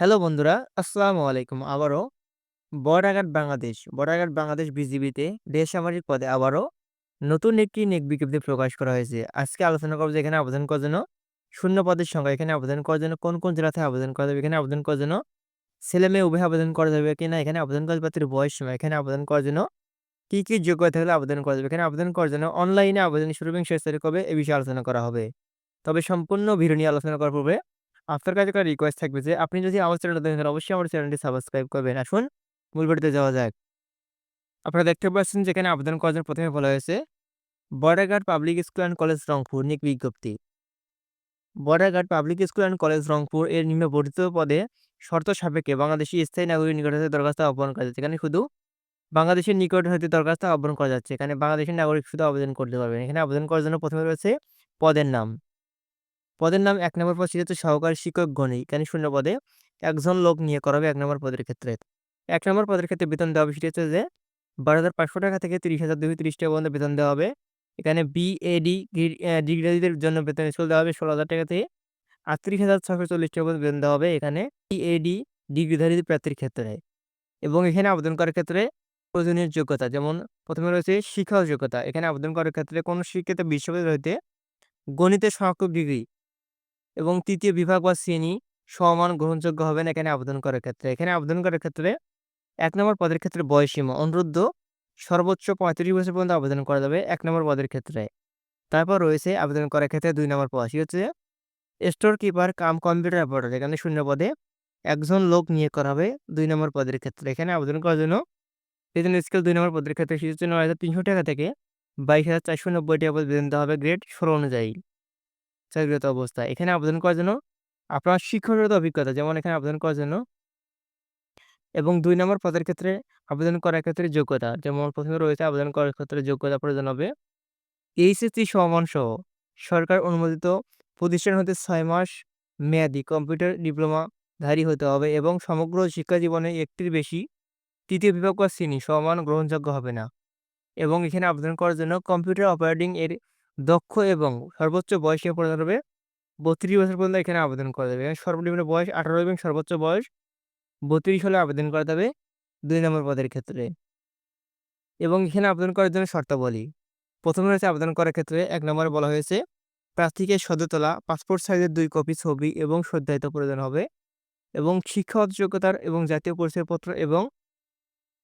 Hello বন্ধুরা, আসসালামু আলাইকুম। আবারও বর্ডার বাংলাদেশ, বর্ডার বাংলাদেশ বিজিবিতে বেসামরিক পদে আবারও নতুন একটি নিয়োগ বিজ্ঞপ্তি প্রকাশ করা হয়েছে। আজকে আলোচনা করব এখানে আবেদন করার জন্য শূন্য পদের সংখ্যা, এখানে আবেদন করার জন্য কোন, কোন জেলাতে আবেদন করা যাবে, এখানে আবেদন করার জন্য ছেলে-মেয়ে উভয় আবেদন করা যাবে কিনা, এখানে আবেদন করার প্রার্থীর বয়স সীমা, এখানে আবেদন করার জন্য কি, কি যোগ্যতা থাকলে আবেদন করা যাবে, এখানে আবেদন করার জন্য অনলাইনে আবেদন শুরু এবং শেষ তারিখ কবে এ বিষয়ে আলোচনা করা হবে। তবে সম্পূর্ণ ভিডিও নিয়ে আলোচনা করার পূর্বে আপনার কাছে একটা রিকোয়েস্ট থাকবে যে, আপনি যদি আমার চ্যানেলটা দেখেন, অবশ্যই আমার চ্যানেলটি সাবস্ক্রাইব করবেন। আসুন, মূল ভিডিওতে যাওয়া যাক। আপনারা দেখতে পাচ্ছেন যেখানে আবেদন করার জন্য প্রথমে বলা হয়েছে, Borderghat public school and college Rangpur নিক বিজ্ঞপ্তি। Borderghat public school and college Rangpur এর নিম্ন বর্ধিত পদে শর্ত সাপেক্ষে বাংলাদেশী স্থায়ী নাগরিক নিকট হতে দরখাস্ত আহ্বান করা যাচ্ছে। এখানে শুধু বাংলাদেশের নিকট হতে দরখাস্ত আহ্বান করা যাচ্ছে। এখানে বাংলাদেশের নাগরিক শুধু আবেদন করতে পারবেন। এখানে আবেদন করার জন্য প্রথমে রয়েছে পদের নাম। পদের নাম এক নম্বর পদ সেটি সহকারী শিক্ষক গণিত। এখানে শূন্য পদে একজন লোক নিয়ে করা হবে এক নম্বর পদের ক্ষেত্রে। এক নম্বর পদের ক্ষেত্রে বেতন দেওয়া হবে সেটি হচ্ছে যে ১২,৫০০ টাকা থেকে ৩০,২৩০ টাকা পর্যন্ত বেতন দেওয়া হবে। এখানে বিএডি ডিগ্রিধারীদের জন্য বেতন স্কেল দেওয়া হবে ১৬,০০০ টাকা থেকে ৩৮,৬৪০ টাকা পর্যন্ত বেতন দেওয়া হবে এখানে বিএডি ডিগ্রিধারী প্রার্থীর ক্ষেত্রে। এবং এখানে আবেদন করার ক্ষেত্রে প্রয়োজনীয় যোগ্যতা যেমন প্রথমে রয়েছে শিক্ষাগত যোগ্যতা। এখানে আবেদন করার ক্ষেত্রে কোনো শিক্ষিত বিশ্ববিদ্যালয় হইতে গণিতে স্নাতক ডিগ্রি এবং তৃতীয় বিভাগ বা শ্রেণি সমান গ্রহণযোগ্য হবে না এখানে আবেদন করার ক্ষেত্রে। এখানে আবেদন করার ক্ষেত্রে এক নম্বর পদের ক্ষেত্রে বয়সসীমা অনুরুদ্ধ সর্বোচ্চ ৩৫ বছর পর্যন্ত আবেদন করা যাবে এক নম্বর পদের ক্ষেত্রে। তারপর রয়েছে আবেদন করার ক্ষেত্রে দুই নম্বর পদ হচ্ছে store keeper cum computer operator এখানে শূন্য পদে একজন লোক নিয়োগ করা হবে দুই নম্বর পদের ক্ষেত্রে। এখানে আবেদন করার জন্য বেতন স্কেল দুই নম্বর পদের ক্ষেত্রে সেটি হচ্ছে ৯,৩০০ টাকা থেকে ২২,৪৯০ টাকা পর্যন্ত বেতন দেওয়া হবে গ্রেড ১৬ অনুযায়ী। চাকরিরত অবস্থা। এখানে আবেদন করার জন্য আপনার শিক্ষাগত অভিজ্ঞতা, যেমন এখানে আবেদন করার জন্য এবং দুই নম্বর পদের ক্ষেত্রে আবেদন করার ক্ষেত্রে যোগ্যতা, যেমন প্রথমে রয়েছে আবেদন করার ক্ষেত্রে যোগ্যতা প্রয়োজন হবে এইচএসসি সমমান সহ সরকার অনুমোদিত প্রতিষ্ঠান হতে ছয় মাস মেয়াদি কম্পিউটার ডিপ্লোমাধারী হতে হবে এবং সমগ্র শিক্ষা জীবনে একটির বেশি তৃতীয় বিভাগ বা শ্রেণি সমমান গ্রহণযোগ্য হবে না। এবং এখানে আবেদন করার জন্য কম্পিউটার অপারেটিং এর দক্ষ এবং সর্বোচ্চ বয়স প্রদান হবে ৩২ বছর পর্যন্ত এখানে আবেদন করা যাবে। এখানে সর্বনিম্ন বয়স ১৮ এবং সর্বোচ্চ বয়স ৩২ হলে আবেদন করা যাবে দুই নম্বর পদের ক্ষেত্রে। এবং এখানে আবেদন করার জন্য শর্তাবলী। প্রথমে রয়েছে আবেদন করার ক্ষেত্রে এক নম্বরে বলা হয়েছে, প্রার্থীকে সদ্য তোলা, পাসপোর্ট সাইজের দুই কপি ছবি এবং সত্যায়িত প্রয়োজন হবে এবং শিক্ষাগত যোগ্যতার এবং জাতীয় পরিচয়পত্র এবং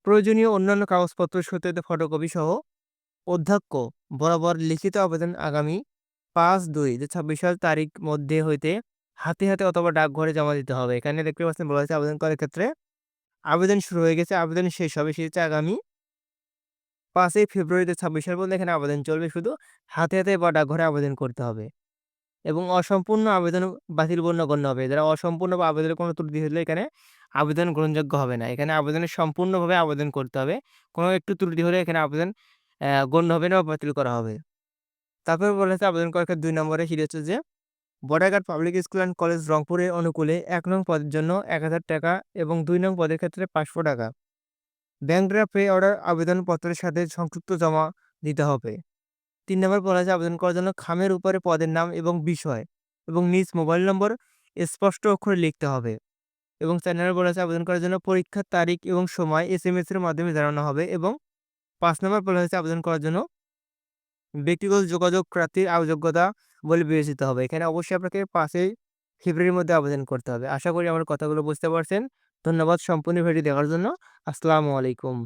প্রয়োজনীয় অন্যান্য কাগজপত্র সত্যায়িত ফটোকপি সহ অধ্যক্ষ বরাবর লিখিত আবেদন আগামী ৫-২-২০২৬ সাল তারিখ মধ্যে হইতে হাতে, হাতে অথবা ডাকঘরে জমা দিতে হবে। এখানে দেখতে পাচ্ছেন বলা হয়েছে আবেদন করার ক্ষেত্রে আবেদন শুরু হয়ে গেছে, আবেদন শেষ হবে সেটি আগামী ৫ই ফেব্রুয়ারি ২০২৬ সাল পর্যন্ত এখানে আবেদন চলবে শুধু হাতে, হাতে বা ডাকঘরে আবেদন করতে হবে। এবং অসম্পূর্ণ আবেদন বাতিল গণ্য গণ্য হবে। যারা অসম্পূর্ণ বা আবেদনের কোনো ত্রুটি হলে এখানে আবেদন গ্রহণযোগ্য হবে না। এখানে আবেদনের সম্পূর্ণভাবে আবেদন করতে হবে। কোনো একটু ত্রুটি হলে এখানে আবেদন গণ্য হবে না বাতিল করা হবে। তারপরে বলা হয়েছে আবেদন করার ২ নম্বরে সেটি হচ্ছে যে Borderghat public school and college রংপুরের অনুকূলে এক নং পদের জন্য ১,০০০ টাকা এবং দুই নং পদের ক্ষেত্রে ৫০০ টাকা। ব্যাংক ড্রাফট পে অর্ডার আবেদনপত্রের সাথে সংযুক্ত জমা দিতে হবে। তিন নম্বর বলা হয়েছে আবেদন করার জন্য খামের উপরে পদের নাম এবং বিষয় এবং নিজ মোবাইল নম্বর স্পষ্ট অক্ষরে লিখতে হবে। এবং ৪ নম্বরে বলা হয়েছে আবেদন করার জন্য পরীক্ষার তারিখ এবং সময় এসএমএস এর মাধ্যমে জানানো হবে এবং ৫ নম্বর বলা হয়েছে আবেদন করার জন্য ব্যক্তিগত যোগাযোগ প্রার্থীর যোগ্যতা বলে বিবেচিত হবে। এখানে অবশ্যই আপনাকে পাঁচই ফেব্রুয়ারির মধ্যে আবেদন করতে হবে। আশা করি আমার কথাগুলো বুঝতে পারছেন। ধন্যবাদ সম্পূর্ণ ভিডিও দেখার জন্য। আসসালামু আলাইকুম।